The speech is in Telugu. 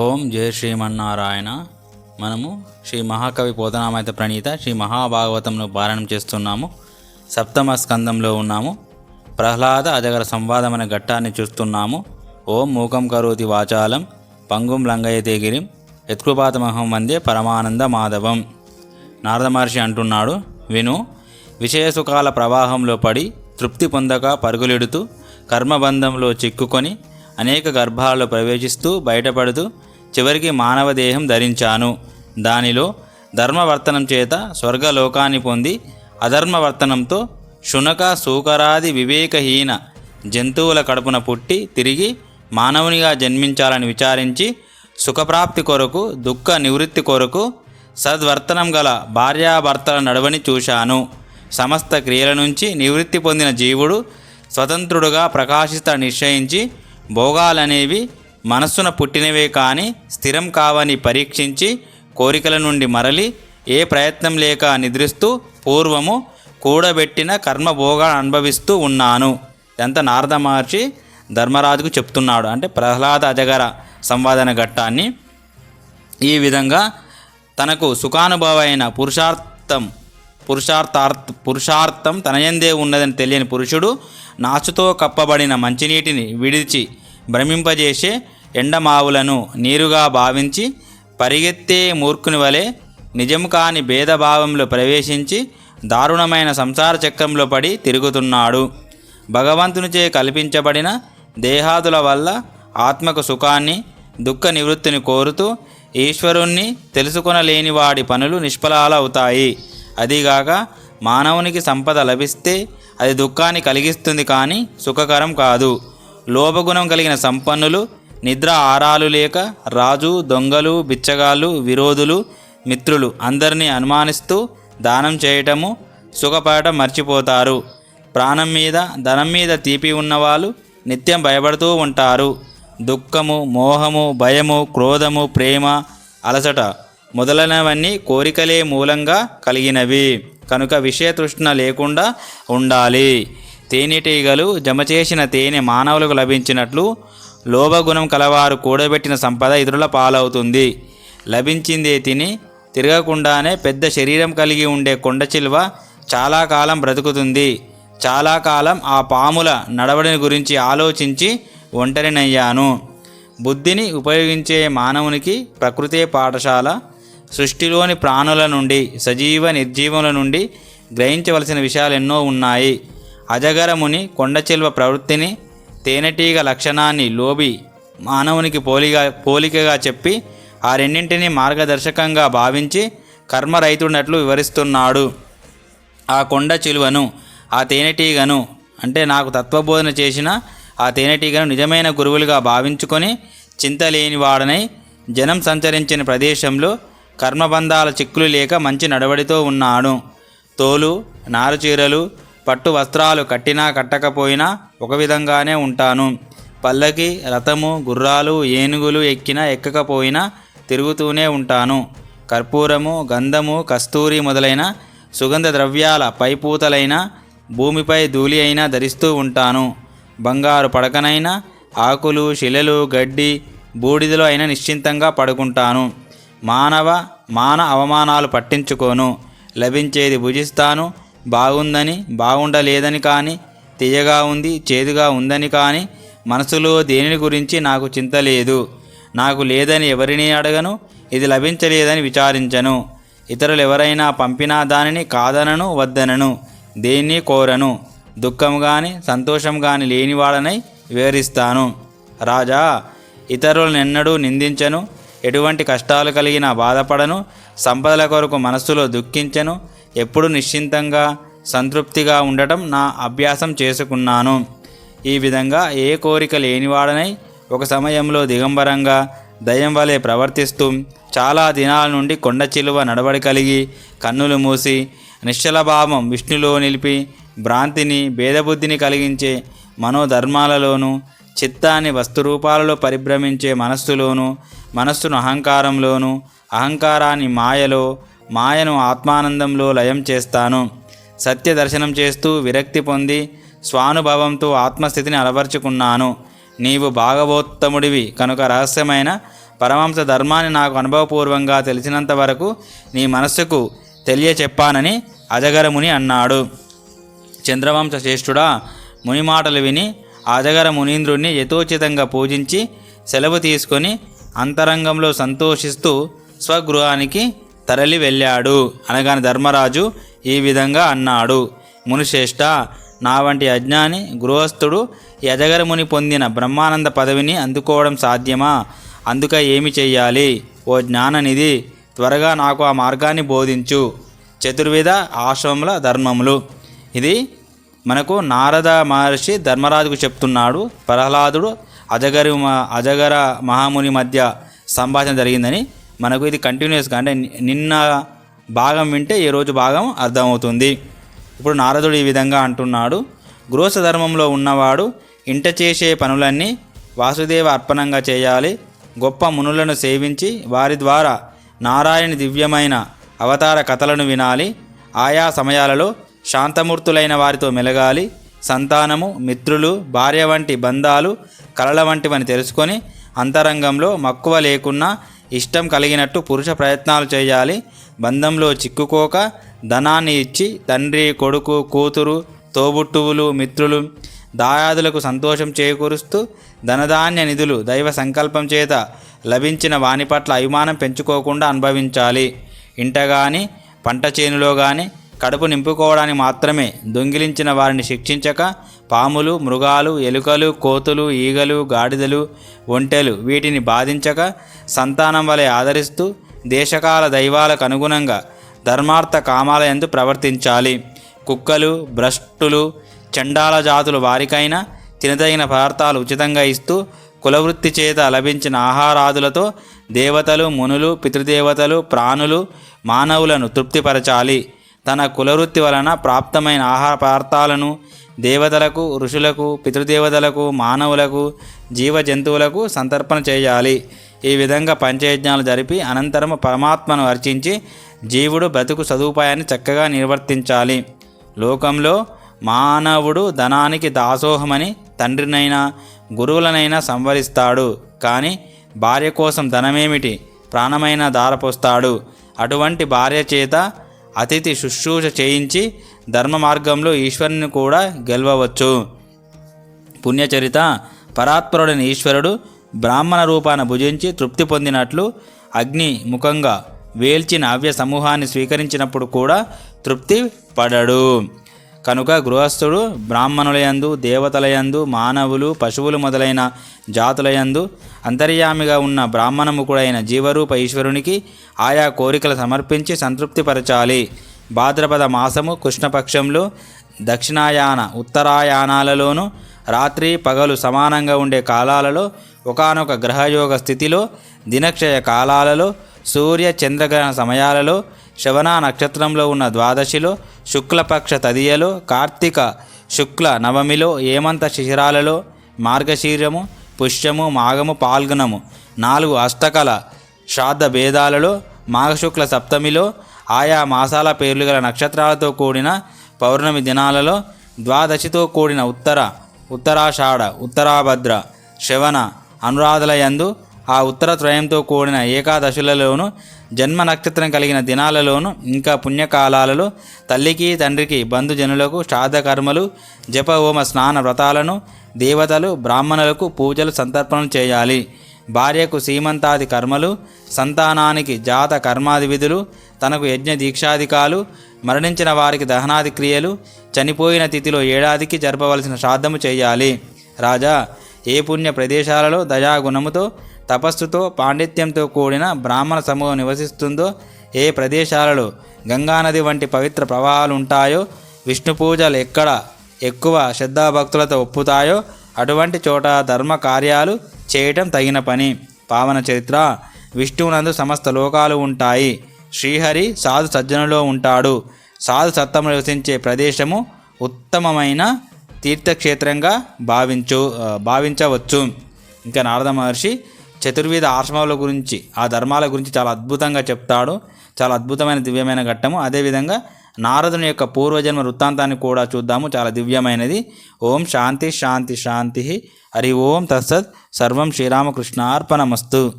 ఓం జయ శ్రీమన్నారాయణ. మనము శ్రీ మహాకవి పోతనామైత ప్రణీత శ్రీ మహాభాగవతంలో పారాయణం చేస్తున్నాము. సప్తమ స్కందంలో ఉన్నాము. ప్రహ్లాద అజగర సంవాదం అనే ఘట్టాన్ని చూస్తున్నాము. ఓం మూకం కరోతి వాచాలం పంగుం లంగయతే గిరిం యత్కృపాతమహం వందే పరమానంద మాధవం. నారద మహర్షి అంటున్నాడు విను విషయసుఖాల ప్రవాహంలో పడి తృప్తి పొందక పరుగులెడుతూ కర్మబంధంలో చిక్కుకొని అనేక గర్భాల్లో ప్రవేశిస్తూ బయటపడుతూ చివరికి మానవ దేహం ధరించాను. దానిలో ధర్మవర్తనం చేత స్వర్గలోకాన్ని పొంది అధర్మవర్తనంతో శునక సూకరాది వివేకహీన జంతువుల కడుపున పుట్టి తిరిగి మానవునిగా జన్మించాలని విచారించి సుఖప్రాప్తి కొరకు దుఃఖ నివృత్తి కొరకు సద్వర్తనం గల భార్యాభర్తల నడవని చూశాను. సమస్త క్రియల నుంచి నివృత్తి పొందిన జీవుడు స్వతంత్రుడుగా ప్రకాశిస్త నిశ్చయించి భోగాలనేవి మనస్సున పుట్టినవే కాని స్థిరం కావని పరీక్షించి కోరికల నుండి మరలి ఏ ప్రయత్నం లేక నిద్రిస్తూ పూర్వము కూడబెట్టిన కర్మభోగాన్ని అనుభవిస్తూ ఉన్నాను. ఎంత నారద మహర్షి ధర్మరాజుకు చెప్తున్నాడు. అంటే ప్రహ్లాద అజగర సంవాదన ఘట్టాన్ని. ఈ విధంగా తనకు సుఖానుభవమైన పురుషార్థం పురుషార్థార్థ పురుషార్థం తనయందే ఉన్నదని తెలియని పురుషుడు నాచుతో కప్పబడిన మంచినీటిని విడిచి భ్రమింపజేసే ఎండమావులను నీరుగా భావించి పరిగెత్తే మూర్ఖుని వలె నిజం కాని భేదభావంలో ప్రవేశించి దారుణమైన సంసార చక్రంలో పడి తిరుగుతున్నాడు. భగవంతునిచే కల్పించబడిన దేహాదుల వల్ల ఆత్మకు సుఖాన్ని దుఃఖ నివృత్తిని కోరుతూ ఈశ్వరుణ్ణి తెలుసుకొనలేని వాడి పనులు నిష్ఫలాలవుతాయి. అదిగాక మానవునికి సంపద లభిస్తే అది దుఃఖాన్ని కలిగిస్తుంది కానీ సుఖకరం కాదు. లోపగుణం కలిగిన సంపన్నులు నిద్ర ఆరాలు లేక రాజు దొంగలు బిచ్చగాళ్ళు విరోధులు మిత్రులు అందరినీ అనుమానిస్తూ దానం చేయటము సుఖపడటం మర్చిపోతారు. ప్రాణం మీద ధనం మీద తీపి ఉన్నవాళ్ళు నిత్యం భయపడుతూ ఉంటారు. దుఃఖము మోహము భయము క్రోధము ప్రేమ అలసట మొదలైనవన్నీ కోరికలే మూలంగా కలిగినవి. కనుక విషయతృష్ణ లేకుండా ఉండాలి. తేనెటీగలు జమ చేసిన తేనె మానవులకు లభించినట్లు లోభగుణం కలవారు కూడబెట్టిన సంపద ఇతరుల పాలవుతుంది. లభించిందే తిని తిరగకుండానే పెద్ద శరీరం కలిగి ఉండే కొండ చిల్వ చాలా కాలం బ్రతుకుతుంది. చాలా కాలం ఆ పాముల నడవడిని గురించి ఆలోచించి ఒంటరినయ్యాను. బుద్ధిని ఉపయోగించే మానవునికి ప్రకృతే పాఠశాల సృష్టిలోని ప్రాణుల నుండి సజీవ నిర్జీవముల నుండి గ్రహించవలసిన విషయాలు ఎన్నో ఉన్నాయి. అజగరముని కొండచిల్వ ప్రవృత్తిని తేనెటీగ లక్షణాన్ని లోబి మానవునికి పోలిగా పోలికగా చెప్పి ఆ రెండింటినీ మార్గదర్శకంగా భావించి కర్మరైతున్నట్లు వివరిస్తున్నాడు. ఆ కొండ చిలువను ఆ తేనెటీగను అంటే నాకు తత్వబోధన చేసిన ఆ తేనెటీగను నిజమైన గురువులుగా భావించుకొని చింతలేని వాడనై జనం సంచరించిన ప్రదేశంలో కర్మబంధాల చిక్కులు లేక మంచి నడవడితో ఉన్నాను తోలు నారుచీరలు పట్టు వస్త్రాలు కట్టినా కట్టకపోయినా ఒక విధంగానే ఉంటాను. పల్లకి రథము గుర్రాలు ఏనుగులు ఎక్కినా ఎక్కకపోయినా తిరుగుతూనే ఉంటాను. కర్పూరము గంధము కస్తూరి మొదలైన సుగంధ ద్రవ్యాల పైపూతలైన భూమిపై ధూళి అయినా ధరిస్తూ ఉంటాను. బంగారు పడకనైనా ఆకులు శిలలు గడ్డి బూడిదలో అయినా నిశ్చింతంగా పడుకుంటాను. మానవ మాన అవమానాలు పట్టించుకోను. లభించేది భుజిస్తాను. బాగుందని బాగుండలేదని కానీ తీయగా ఉంది చేదుగా ఉందని కానీ మనసులో దేనిని గురించి నాకు చింత లేదు. నాకు లేదని ఎవరిని అడగను? ఇది లభించలేదని విచారించను. ఇతరులు ఎవరైనా పంపినా దానిని కాదనను వద్దనను. దేన్ని కోరను? దుఃఖం కానీ సంతోషం కానీ లేనివాడనై వివరిస్తాను. రాజా ఇతరులనెన్నడూ నిందించను. ఎటువంటి కష్టాలు కలిగినా బాధపడను. సంపదల కొరకు మనస్సులో దుఃఖించను. ఎప్పుడు నిశ్చింతంగా సంతృప్తిగా ఉండటం నా అభ్యాసం చేసుకున్నాను. ఈ విధంగా ఏ కోరిక లేనివాడనై ఒక సమయంలో దిగంబరంగా దయం వలె ప్రవర్తిస్తూ చాలా దినాల నుండి కొండ చిలువ నడవడి కలిగి కన్నులు మూసి నిశ్చలభావం విష్ణులో నిలిపి భ్రాంతిని భేదబుద్ధిని కలిగించే మనోధర్మాలలోనూ చిత్తాన్ని వస్తురూపాలలో పరిభ్రమించే మనస్సులోను మనస్సును అహంకారంలోను అహంకారాన్ని మాయలో మాయను ఆత్మానందంలో లయం చేస్తాను. సత్య దర్శనం చేస్తూ విరక్తి పొంది స్వానుభవంతో ఆత్మస్థితిని అలవర్చుకున్నాను. నీవు భాగవోత్తముడివి. కనుక రహస్యమైన పరమాంస ధర్మాన్ని నాకు అనుభవపూర్వంగా తెలిసినంత వరకు నీ మనస్సుకు తెలియచెప్పానని అజగరముని అన్నాడు. చంద్రవంశ శ్రేష్ఠుడా ముని మాటలు విని అజగర మునీంద్రుణ్ణి యథోచితంగా పూజించి సెలవు తీసుకొని అంతరంగంలో సంతోషిస్తూ స్వగృహానికి తరలి వెళ్ళాడు. అనగాని ధర్మరాజు ఈ విధంగా అన్నాడు. మునిశ్రేష్ట నా వంటి అజ్ఞాని గృహస్థుడు యజగర ముని పొందిన బ్రహ్మానంద పదవిని అందుకోవడం సాధ్యమా? అందుక ఏమి చెయ్యాలి? ఓ జ్ఞాననిధి త్వరగా నాకు ఆ మార్గాన్ని బోధించు. చతుర్విధ ఆశ్రమముల ధర్మములు. ఇది మనకు నారద మహర్షి ధర్మరాజుకు చెప్తున్నాడు. ప్రహ్లాదుడు అజగరి అజగర మహాముని మధ్య సంభాషణ జరిగిందని మనకు ఇది కంటిన్యూస్గా అంటే నిన్న భాగం వింటే ఈ రోజు భాగం అర్థమవుతుంది. ఇప్పుడు నారదుడు ఈ విధంగా అంటున్నాడు. గృహస్థ ధర్మంలో ఉన్నవాడు ఇంట చేసే పనులన్నీ వాసుదేవ అర్పణంగా చేయాలి. గొప్ప మునులను సేవించి వారి ద్వారా నారాయణ దివ్యమైన అవతార కథలను వినాలి. ఆయా సమయాలలో శాంతమూర్తులైన వారితో మెలగాలి. సంతానము మిత్రులు భార్య వంటి బంధాలు కలల వంటివని తెలుసుకొని అంతరంగంలో మక్కువ లేకున్నా ఇష్టం కలిగినట్టు పురుష ప్రయత్నాలు చేయాలి. బంధంలో చిక్కుకోక ధనాన్ని ఇచ్చి తండ్రి కొడుకు కూతురు తోబుట్టువులు మిత్రులు దాయాదులకు సంతోషం చేకూరుస్తూ ధనధాన్య నిధులు దైవ సంకల్పం చేత లభించిన వాని పట్ల అభిమానం పెంచుకోకుండా అనుభవించాలి. ఇంట కానీ పంట చేనులో కానీ కడుపు నింపుకోవడానికి మాత్రమే దొంగిలించిన వారిని శిక్షించక పాములు మృగాలు ఎలుకలు కోతులు ఈగలు గాడిదలు ఒంటెలు వీటిని బాధించక సంతానం వలె ఆదరిస్తూ దేశకాల దైవాలకు అనుగుణంగా ధర్మార్థ కామాల ఎందు ప్రవర్తించాలి. కుక్కలు భ్రష్టులు చండాల జాతులు వారికైనా తినదగిన పదార్థాలు ఉచితంగా ఇస్తూ కులవృత్తి చేత లభించిన ఆహారాదులతో దేవతలు మునులు పితృదేవతలు ప్రాణులు మానవులను తృప్తిపరచాలి. తన కులవృత్తి వలన ప్రాప్తమైన ఆహార పదార్థాలను దేవతలకు ఋషులకు పితృదేవతలకు మానవులకు జీవ జంతువులకు సంతర్పణ చేయాలి. ఈ విధంగా పంచయజ్ఞాలు జరిపి అనంతరము పరమాత్మను అర్చించి జీవుడు బ్రతుకు సదుపాయాన్ని చక్కగా నిర్వర్తించాలి. లోకంలో మానవుడు ధనానికి దాసోహమని తండ్రినైనా గురువులనైనా సంవరిస్తాడు. కానీ భార్య కోసం ధనమేమిటి? ప్రాణమైన దారపోస్తాడు అటువంటి భార్య చేత అతిథి శుశ్రూష చేయించి ధర్మ మార్గంలో ఈశ్వరుని కూడా గెలవవచ్చు. పుణ్యచరిత పరాత్పరుడైన ఈశ్వరుడు బ్రాహ్మణ రూపాన భుజించి తృప్తి పొందినట్లు అగ్ని ముఖంగా వేల్చిన అవ్య సమూహాన్ని స్వీకరించినప్పుడు కూడా తృప్తి పడడు. కనుక గృహస్థుడు బ్రాహ్మణులయందు దేవతలయందు మానవులు పశువులు మొదలైన జాతులయందు అంతర్యామిగా ఉన్న బ్రాహ్మణముఖుడైన జీవరూప ఈశ్వరునికి ఆయా కోరికలు సమర్పించి సంతృప్తిపరచాలి. భాద్రపద మాసము కృష్ణపక్షంలో దక్షిణాయాన ఉత్తరాయానాలలోనూ రాత్రి పగలు సమానంగా ఉండే కాలాలలో ఒకానొక గ్రహయోగ స్థితిలో దినక్షయ కాలాలలో సూర్య చంద్రగ్రహణ సమయాలలో శవన నక్షత్రంలో ఉన్న ద్వాదశిలో శుక్లపక్ష తదియలో కార్తీక శుక్ల నవమిలో ఏమంత శిశిరాలలో మార్గశీర్యము పుష్యము మాఘము పాల్గొనము. నాలుగు అష్టకల శ్రాద్ధ భేదాలలో మాఘశుక్ల సప్తమిలో ఆయా మాసాల పేర్లు గల నక్షత్రాలతో కూడిన పౌర్ణమి దినాలలో ద్వాదశితో కూడిన ఉత్తర ఉత్తరాషాఢ ఉత్తరాభద్ర శ్రవణ అనురాధలయందు ఆ ఉత్తర త్రయంతో కూడిన ఏకాదశులలోను జన్మ నక్షత్రం కలిగిన దినాలలోను ఇంకా పుణ్యకాలాలలో తల్లికి తండ్రికి బంధుజనులకు శ్రాద్ధకర్మలు జప హోమ స్నాన వ్రతాలను దేవతలు బ్రాహ్మణులకు పూజలు సంతర్పణలు చేయాలి. భార్యకు సీమంతాది కర్మలు సంతానానికి జాత కర్మాది విధులు తనకు యజ్ఞ దీక్షాధికాలు మరణించిన వారికి దహనాది క్రియలు చనిపోయిన తిథిలో ఏడాదికి జరపవలసిన శ్రాద్ధము చేయాలి. రాజా ఏ పుణ్య ప్రదేశాలలో దయాగుణముతో తపస్సుతో పాండిత్యంతో కూడిన బ్రాహ్మణ సమూహం నివసిస్తుందో ఏ ప్రదేశాలలో గంగానది వంటి పవిత్ర ప్రవాహాలు ఉంటాయో విష్ణు పూజలు ఎక్కడ ఎక్కువ శ్రద్ధాభక్తులతో ఒప్పుతాయో అటువంటి చోట ధర్మ కార్యాలు చేయటం తగిన పని. పావన చరిత్ర. విష్ణువునందు సమస్త లోకాలు ఉంటాయి. శ్రీహరి సాధు సజ్జనులో ఉంటాడు. సాధు సత్తము నివసించే ప్రదేశము ఉత్తమమైన తీర్థక్షేత్రంగా భావించు భావించవచ్చు. ఇంకా నారద మహర్షి చతుర్విధ ఆశ్రమాల గురించి ఆ ధర్మాల గురించి చాలా అద్భుతంగా చెప్తాడు. చాలా అద్భుతమైన దివ్యమైన ఘట్టము. అదేవిధంగా నారదుని యొక్క పూర్వజన్మ వృత్తాంతాన్ని కూడా చూద్దాము. చాలా దివ్యమైనది. ఓం శాంతి శాంతి శాంతి. హరి ఓం తత్సత్. సర్వం శ్రీరామకృష్ణార్పణమస్తు.